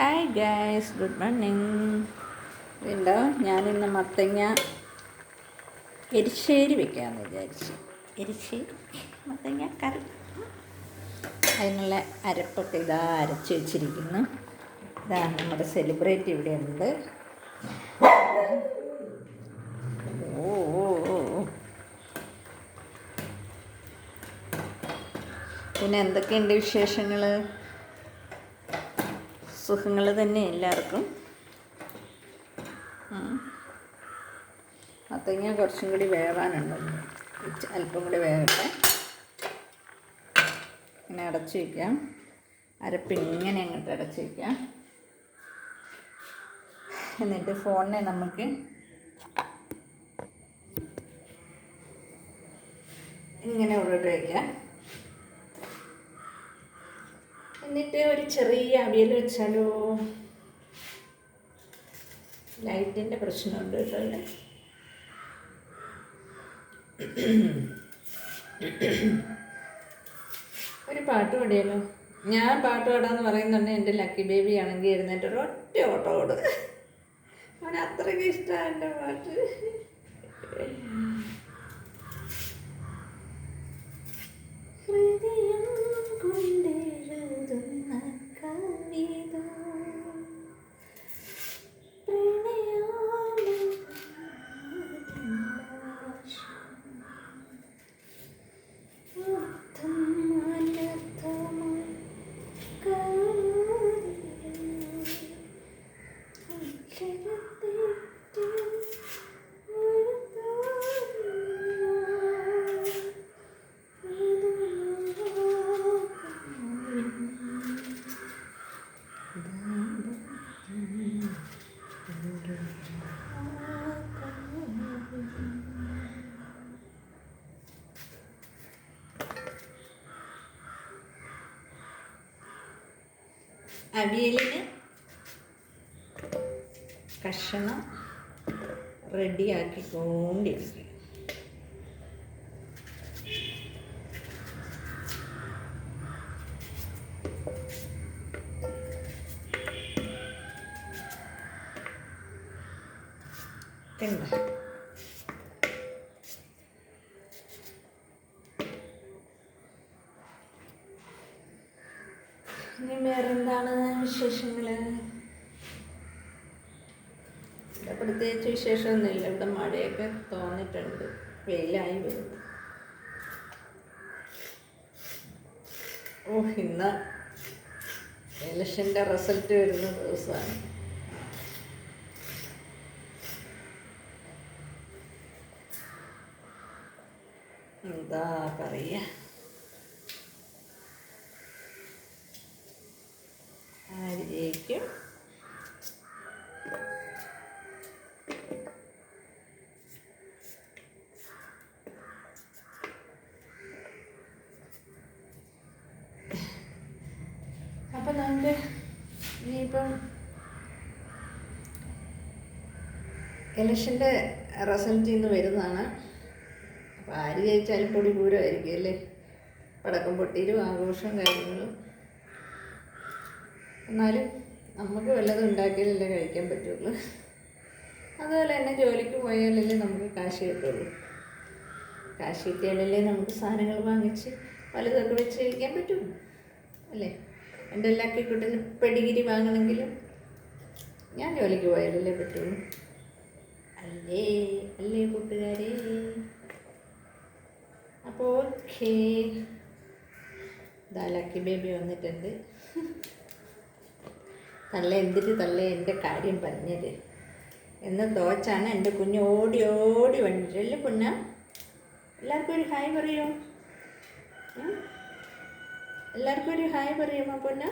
Hi guys good morning വീണ്ടോ ഞാനിന്ന് മത്തങ്ങ എരിശ്ശേരി വെക്കാമെന്ന് വിചാരിച്ചു. എരിശ്ശേരി? മത്തങ്ങ കറി. അതിനുള്ള അരപ്പൊക്കെ ഇതാ അരച്ച് വെച്ചിരിക്കുന്നു. ഇതാണ് നമ്മുടെ സെലിബ്രേറ്റ് ഇവിടെ ഉണ്ട്. ഓ. പിന്നെ എന്തൊക്കെയുണ്ട് വിശേഷങ്ങൾ സുഖങ്ങൾ തന്നെ എല്ലാവർക്കും. മത്തങ്ങ കുറച്ചും കൂടി വേവാനുണ്ട്. അല്പം കൂടി വേവട്ടെ. ഇങ്ങനെ അടച്ച് വയ്ക്കാം അരപ്പ് ഇങ്ങനെ അങ്ങോട്ട് അടച്ച് വയ്ക്കാം എന്നിട്ട് ഫോണിനെ നമുക്ക് ഇങ്ങനെ ഉള്ളിട്ട് വയ്ക്കാം എന്നിട്ട് ഒരു ചെറിയ അവിയൽ വെച്ചാലോ? ലൈറ്റിന്റെ പ്രശ്നമുണ്ട് കേട്ടോ ഇവിടെ ഒരു പാട്ട് പാടിയല്ലോ ഞാൻ പാട്ട് പാടാന്ന് പറയുന്നുണ്ട് എന്റെ ലക്കി ബേബി ആണെങ്കിൽ ഇരുന്നിട്ട് ഒരു ഒറ്റ ഓട്ടോ ഓട്. അവൻ അത്രയ്ക്ക് ഇഷ്ടമാണ് എന്റെ പാട്ട്. അവിയലിന് കഷണം റെഡിയാക്കിക്കൊണ്ടിരിക്കുക. കണ്ട ഇനി വേറെന്താണ് വിശേഷങ്ങൾ ഇവിടെ പ്രത്യേകിച്ച് വിശേഷമൊന്നുമില്ല. ഇവിടെ മഴയൊക്കെ തോന്നിയിട്ടുണ്ട്. വെയിലായി വരുന്നു. ഓ ഇന്ന് ഇലക്ഷന്റെ റിസൾട്ട് വരുന്ന ദിവസമാണ്. എന്താ പറയുക ആര് ജയിക്കും അപ്പം നമുക്ക് ഇനിയിപ്പം ഇലക്ഷന്റെ റിസൾട്ട് ഇന്ന് വരുന്നതാണ്. അപ്പോൾ ആര് ജയിച്ചാലും പൊടി പൂരമായിരിക്കും അല്ലേ? പടക്കം പൊട്ടിയിലും ആഘോഷവും കാര്യങ്ങളും. എന്നാലും നമുക്ക് വല്ലതും ഉണ്ടാക്കിയാലല്ലേ കഴിക്കാൻ പറ്റുള്ളൂ. അതുപോലെ തന്നെ ജോലിക്ക് പോയാലല്ലേ നമുക്ക് കാശ് കിട്ടുള്ളൂ. കാശ് കിട്ടിയാലല്ലേ നമുക്ക് സാധനങ്ങൾ വാങ്ങിച്ച് വലുതൊക്കെ വെച്ച് കഴിക്കാൻ പറ്റുള്ളൂ അല്ലേ? എന്റെ എല്ലാക്കി കുട്ടിന് പെടിഗിരി വാങ്ങണമെങ്കിലും ഞാൻ ജോലിക്ക് പോയാലല്ലേ പറ്റുള്ളൂ. അല്ലേ അല്ലേ കൂട്ടുകാരെ? അപ്പോൾ ഓക്കേ. ഇതാ ലക്കി ബേബി വന്നിട്ടുണ്ട്. തള്ള എന്തിട്ട് തള്ള എന്റെ കാര്യം പറഞ്ഞത്? എന്ന് തോച്ചാണ് എന്റെ കുഞ്ഞ് ഓടി ഓടി വന്നിട്ടല്ലേ പൊന്ന? എല്ലാവർക്കും ഒരു ഹായ് പറയൂ? എല്ലാവർക്കും ഒരു ഹായ് പറയുമോ പൊന്ന.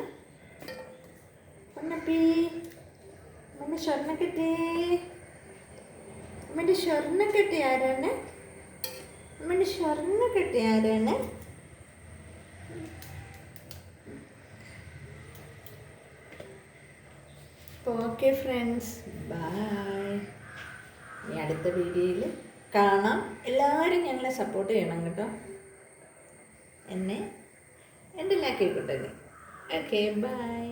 പൊന്നപ്പി അമ്മന്റെ സ്വർണക്കെട്ടി അമ്മന്റെ സ്വർണക്കെട്ടി ആരാണ്? അമ്മന്റെ സ്വർണക്കെട്ടി ആരാണ്? ഓക്കെ ഫ്രണ്ട്സ് ബായ് ഇനി അടുത്ത വീഡിയോയിൽ കാണാം. എല്ലാവരും ഞങ്ങളെ സപ്പോർട്ട് ചെയ്യണം കേട്ടോ. എന്നെ എന്റെ കേൾക്കട്ടെ ഓക്കെ ബൈ